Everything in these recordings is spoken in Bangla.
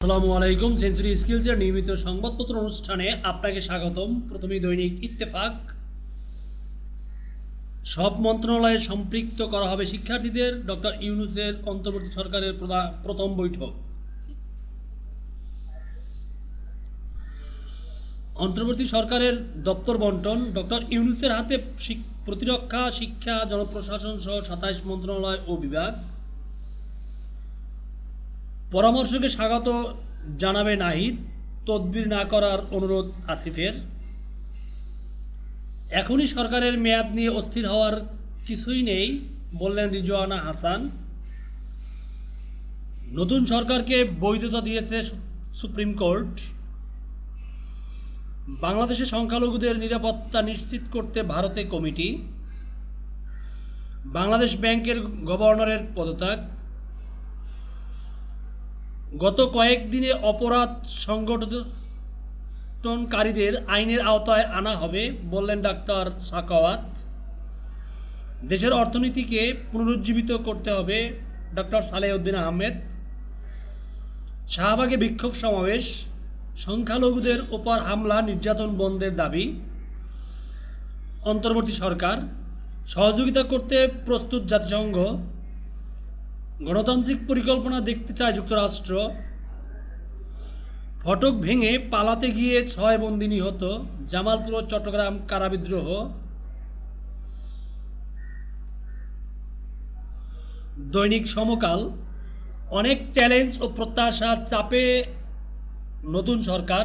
আসসালামু আলাইকুম। সেঞ্চুরি স্কিলসের নিয়মিত সংবাদপত্র অনুষ্ঠানে আপনাকে স্বাগতম। প্রথমেই দৈনিক ইত্তেফাক। সব মন্ত্রণালয়ে সম্পৃক্ত করা হবে শিক্ষার্থীদের। ডক্টর ইউনুসের অন্তর্বর্তী সরকারের প্রথম বৈঠক। অন্তর্বর্তী সরকারের দপ্তর বন্টন। ডক্টর ইউনুসের হাতে প্রতিরক্ষা, শিক্ষা, জনপ্রশাসন সহ সাতাইশ মন্ত্রণালয় ও বিভাগ। পরামর্শকে স্বাগত জানাবে নাহিদ। তদবির না করার অনুরোধ আসিফের। এখনই সরকারের মেয়াদ নিয়ে অস্থির হওয়ার কিছুই নেই, বললেন রিজওয়ানা হাসান। নতুন সরকারকে বৈধতা দিয়েছে সুপ্রিম কোর্ট। বাংলাদেশে সংখ্যালঘুদের নিরাপত্তা নিশ্চিত করতে ভারতে কমিটি। বাংলাদেশ ব্যাংকের গভর্নরের পদত্যাগ। গত কয়েকদিনে অপরাধ সংগঠনকারীদের আইনের আওতায় আনা হবে বললেন ডাক্তার সাকাওয়াত দেশের অর্থনীতিকে পুনরুজ্জীবিত করতে হবে ডক্টর সালেউদ্দিন আহমেদ। শাহবাগে বিক্ষোভ সমাবেশ, সংখ্যালঘুদের ওপর হামলা, নির্যাতন বন্ধের দাবি। অন্তর্বর্তী সরকার সহযোগিতা করতে প্রস্তুত জাতিসংঘ গণতান্ত্রিক পরিকল্পনা দেখতে চায় যুক্তরাষ্ট্র। ফটক ভেঙে পালাতে গিয়ে ছয় বন্দি নিহত জামালপুর ও চট্টগ্রাম কারাবিদ্রোহ দৈনিক সমকাল, অনেক চ্যালেঞ্জ ও প্রত্যাশা চাপে নতুন সরকার।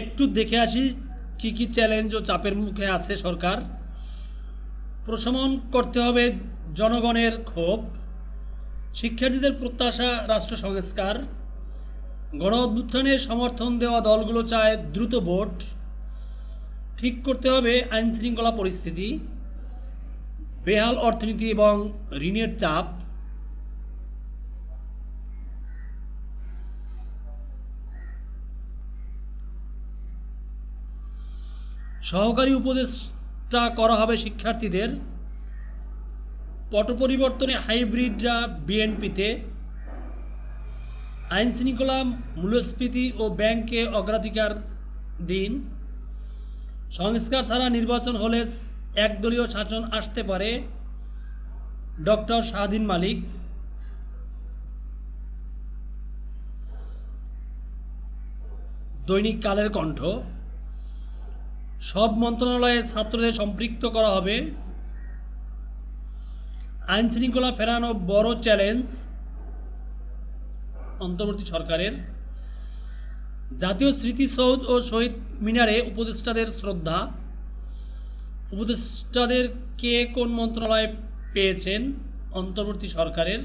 একটু দেখে আসি কি কি চ্যালেঞ্জ ও চাপের মুখে আছে সরকার। প্রশমন করতে হবে জনগণের ক্ষোভ। শিক্ষার্থীদের প্রত্যাশা, রাষ্ট্র সংস্কার। গণ অভ্যুত্থানে সমর্থন দেওয়া দলগুলো চায় দ্রুত ভোট। ঠিক করতে হবে আইন শৃঙ্খলা পরিস্থিতি। বেহাল অর্থনীতি এবং ঋণের চাপ। সহকারী উপদেষ্টা করা হবে শিক্ষার্থীদের। পট পরিবর্তনে হাইব্রিডরা বিএনপিতে। আইন শৃঙ্খলা, মূল্যস্ফীতি ও ব্যাংকে অগ্রাধিকার দিন। সংস্কার ছাড়া নির্বাচন হলে একদলীয় শাসন আসতে পারে। ডক্টর শাহদিন মালিক। দৈনিক কালের কণ্ঠ। সব মন্ত্রণালয়ে ছাত্রদের সম্পৃক্ত করা হবে। আইন শৃঙ্খলা ফেরানো বড় চ্যালেঞ্জ অন্তর্বর্তী সরকারের। জাতীয় স্মৃতিসৌধ ও শহীদ মিনারে উপদেষ্টাদের শ্রদ্ধা। উপদেষ্টাদের কে কোন মন্ত্রণালয় পেয়েছেন অন্তর্বর্তী সরকারের।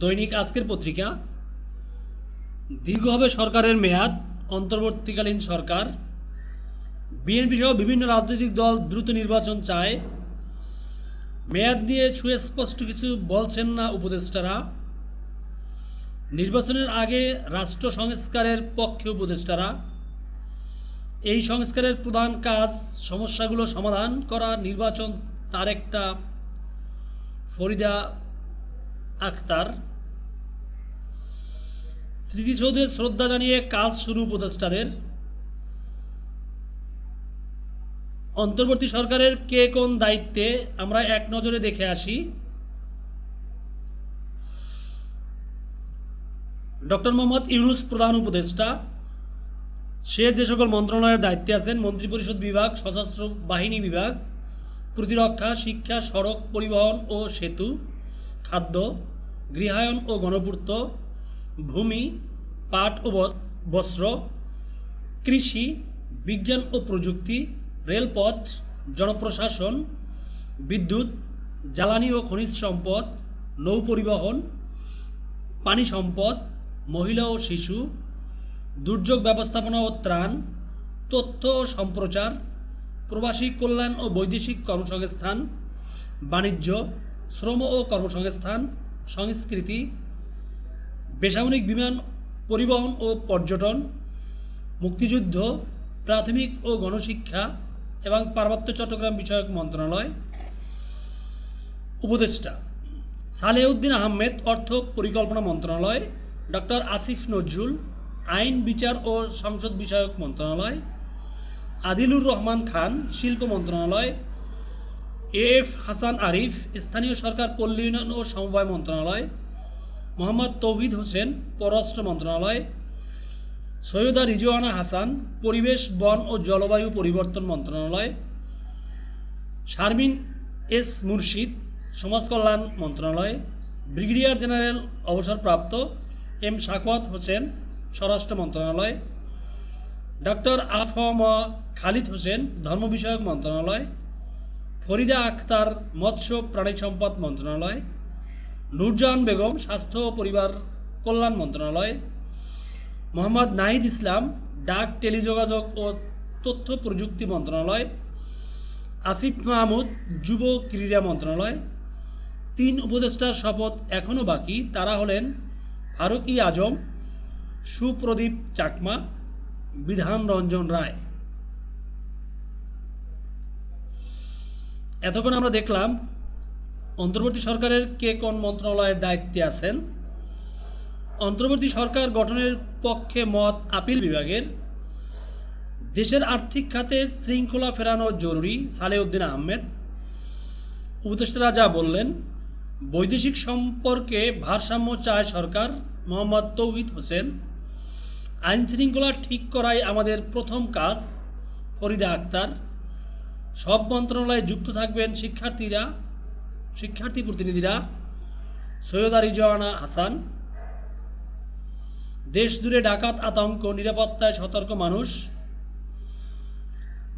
দৈনিক আজকের পত্রিকা। দীর্ঘ হবে সরকারের মেয়াদ। অন্তর্বর্তীকালীন সরকার। বিএনপি সহ বিভিন্ন রাজনৈতিক দল দ্রুত নির্বাচন চায়। মেয়াদ নিয়ে সুস্পষ্ট কিছু বলছেন না উপদেষ্টারা। নির্বাচনের আগে রাষ্ট্র সংস্কারের পক্ষে উপদেষ্টারা। এই সংস্কারের প্রধান কাজ সমস্যাগুলো সমাধান করা, নির্বাচন তার একটা ফরিদা আখতার। স্মৃতিসৌধে শ্রদ্ধা জানিয়ে কাজ শুরু উপদেষ্টাদের। অন্তর্বর্তী সরকারের কে কোন দায়িত্বে, আমরা এক নজরে দেখে আসি। ডক্টর মোহাম্মদ ইউনুস প্রধান উপদেষ্টা। সে যে সকল মন্ত্রণালয়ের দায়িত্বে আছেন, মন্ত্রিপরিষদ বিভাগ, সশস্ত্র বাহিনী বিভাগ, প্রতিরক্ষা, শিক্ষা, সড়ক পরিবহন ও সেতু, খাদ্য, গৃহায়ন ও গণপূর্ত ভূমি, পাট ও বস্ত্র, কৃষি, বিজ্ঞান ও প্রযুক্তি, রেলপথ, জনপ্রশাসন, বিদ্যুৎ, জ্বালানি ও খনিজ সম্পদ, নৌ পরিবহন, পানি সম্পদ, মহিলা ও শিশু, দুর্যোগ ব্যবস্থাপনা ও ত্রাণ, তথ্য ও সম্প্রচার, প্রবাসী কল্যাণ ও বৈদেশিক কর্মসংস্থান, বাণিজ্য, শ্রম ও কর্মসংস্থান, সংস্কৃতি বেসামরিক বিমান পরিবহন ও পর্যটন, মুক্তিযুদ্ধ, প্রাথমিক ও গণশিক্ষা এবং পার্বত্য চট্টগ্রাম বিষয়ক মন্ত্রণালয় উপদেষ্টা। সালেউদ্দিন আহমেদ অর্থ পরিকল্পনা মন্ত্রণালয়, ডক্টর আসিফ নজরুল আইন, বিচার ও সংসদ বিষয়ক মন্ত্রণালয়, আদিলুর রহমান খান শিল্প মন্ত্রণালয় এফ হাসান আরিফ স্থানীয় সরকার পল্লী উন্নয়ন ও সমবায় মন্ত্রণালয় মোহাম্মদ তৌহিদ হোসেন, পররাষ্ট্র মন্ত্রণালয়, সৈয়দা রিজওয়ানা হাসান, পরিবেশ, বন ও জলবায়ু পরিবর্তন মন্ত্রণালয়, শারমিন এস মুর্শিদ, সমাজ কল্যাণ মন্ত্রণালয়, ব্রিগেডিয়ার জেনারেল অবসরপ্রাপ্ত এম শাকওয়াত হোসেন, স্বরাষ্ট্র মন্ত্রণালয়, ডক্টর আফম খালিদ হোসেন, ধর্ম বিষয়ক মন্ত্রণালয়, ফরিদা আখতার মৎস্য প্রাণী সম্পদ মন্ত্রণালয় নূরজাহান বেগম, স্বাস্থ্য ও পরিবার কল্যাণ মন্ত্রণালয়, মোহাম্মদ নাহিদ ইসলাম, ডাক টেলিযোগাযোগ ও তথ্য প্রযুক্তি মন্ত্রণালয়, আসিফ মাহমুদ, যুব ক্রীড়া মন্ত্রণালয়। তিন উপদেষ্টার শপথ এখনও বাকি। তারা হলেন ফারুক আজম, সুপ্রদীপ চাকমা, বিধান রঞ্জন রায়। এতক্ষণ আমরা দেখলাম অন্তর্বর্তী সরকারের কে কোন মন্ত্রণালয়ের দায়িত্বে আছেন? অন্তর্বর্তী সরকার গঠনের পক্ষে মত আপিল বিভাগের। দেশের আর্থিক খাতে শৃঙ্খলা ফেরানো জরুরি, সালেউদ্দিন আহমেদ। উপদেষ্টারা যা বললেন, বৈদেশিক সম্পর্কে ভারসাম্য চায় সরকার, মোহাম্মদ তৌহিদ হোসেন। আইন শৃঙ্খলা ঠিক করাই আমাদের প্রথম কাজ, ফরিদা আক্তার। সব মন্ত্রণালয়ে যুক্ত থাকবেন শিক্ষার্থীরা। শিক্ষার্থী প্রতিনিধিরা, সৈয়দা রিজওয়ানা হাসান, দেশ জুড়ে ডাকাত, আতঙ্ক, নিরাপত্তায় সতর্ক মানুষ।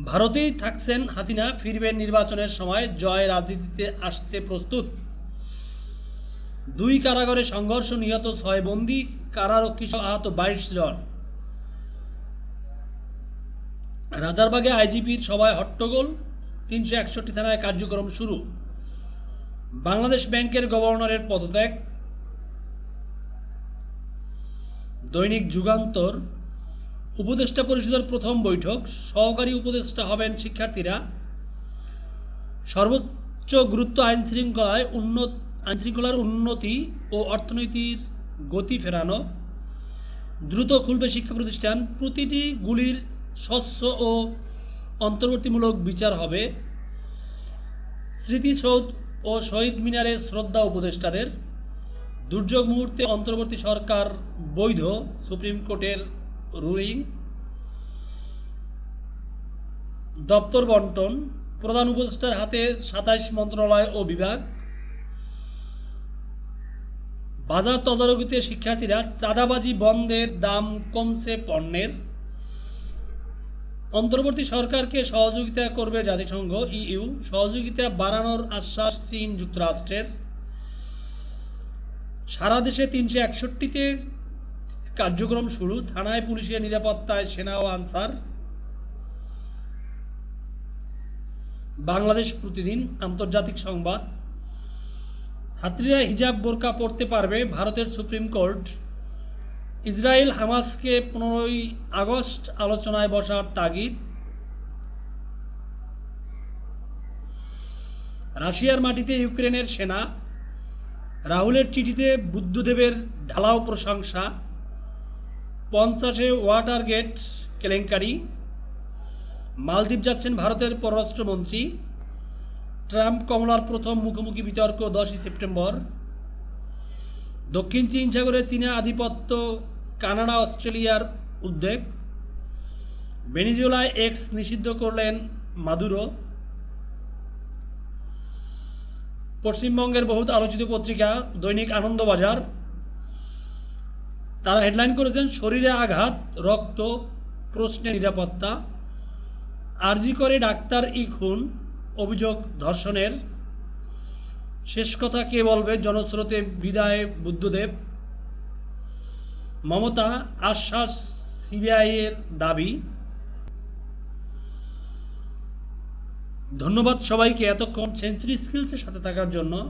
ভারতেই থাকছেন হাসিনা, ফিরবেন নির্বাচনের সময়, জয় রাজনীতিতে আসতে প্রস্তুত। দুই কারাগারে সংঘর্ষ নিহত ছয় বন্দি, কারারক্ষী সহ আহত বাইশ জন। রাজারবাগে আইজিপির সভায় হট্টগোল, তিনশো একষট্টি থানায় কার্যক্রম শুরু। বাংলাদেশ ব্যাংকের গভর্নরের পদত্যাগ, দৈনিক যুগান্তর, উপদেষ্টা পরিষদের প্রথম বৈঠক, সহকারী উপদেষ্টা হবেন শিক্ষার্থীরা, সর্বোচ্চ গুরুত্ব আইন শৃঙ্খলায় উন্নত, আইন শৃঙ্খলার উন্নতি ও অর্থনীতির গতি ফেরানো, দ্রুত খুলবে শিক্ষা প্রতিষ্ঠান, প্রতিটি গুলির স্বচ্ছ ও অন্তর্বর্তীমূলক বিচার হবে, স্মৃতিসৌধ ও শহীদ মিনারে শ্রদ্ধা উপদেষ্টাদের। দুর্যোগ মুহূর্তে অন্তর্বর্তী সরকার বৈধ, সুপ্রিম কোর্টের রুলিং দপ্তর বন্টন, প্রধান উপদেষ্টার হাতে সাতাইশ মন্ত্রণালয় ও বিভাগ। বাজার তদারকিতে শিক্ষার্থীরা চাঁদাবাজি বন্ধের দাম কমছে পণ্যের। অন্তর্বর্তী সরকারকে সহযোগিতা করবে জাতিসংঘ, ইইউ। সহযোগিতা বাড়ানোর আশ্বাস চীন যুক্তরাষ্ট্রের। সারা দেশে তিনশো একষট্টিতে কার্যক্রম শুরু, থানায় পুলিশের নিরাপত্তায় সেনা ও আনসার। বাংলাদেশ প্রতিদিন আন্তর্জাতিক সংবাদ। ছাত্রীরা হিজাব বোরকা পড়তে পারবে, ভারতের সুপ্রিম কোর্ট। ইসরায়েল হামাসকে পনেরোই আগস্ট আলোচনায় বসার তাগিদ। রাশিয়ার মাটিতে ইউক্রেনের সেনা। রাহুলের চিঠিতে বুদ্ধদেবের ঢালাও প্রশংসা। পঞ্চাশে ওয়াটার গেট কেলেঙ্কারি। মালদ্বীপ যাচ্ছেন ভারতের পররাষ্ট্রমন্ত্রী। ট্রাম্প কমলার প্রথম মুখোমুখি বিতর্ক দশই সেপ্টেম্বর। দক্ষিণ চীন সাগরে চীনা আধিপত্য, কানাডা, অস্ট্রেলিয়ার উদ্বেগ। ভেনিজুয়েলায় এক্স নিষিদ্ধ করলেন মাদুরো। পশ্চিমবঙ্গের বহুত আলোচিত পত্রিকা, দৈনিক আনন্দবাজার। তারা হেডলাইন করেছেন, শরীরে আঘাত, রক্ত, প্রশ্নে নিরাপত্তা। আরজি করে ডাক্তার ই খুন, অভিযোগ ধর্ষণের। শেষ কথা কে বলবে? জনস্রোতে বিদায় বুদ্ধদেব। মমতা আশ্বাস সিবিআইয়ের দাবি। ধন্যবাদ সবাইকে এতক্ষণ সেঞ্চুরি স্কিলসের সাথে থাকার জন্য।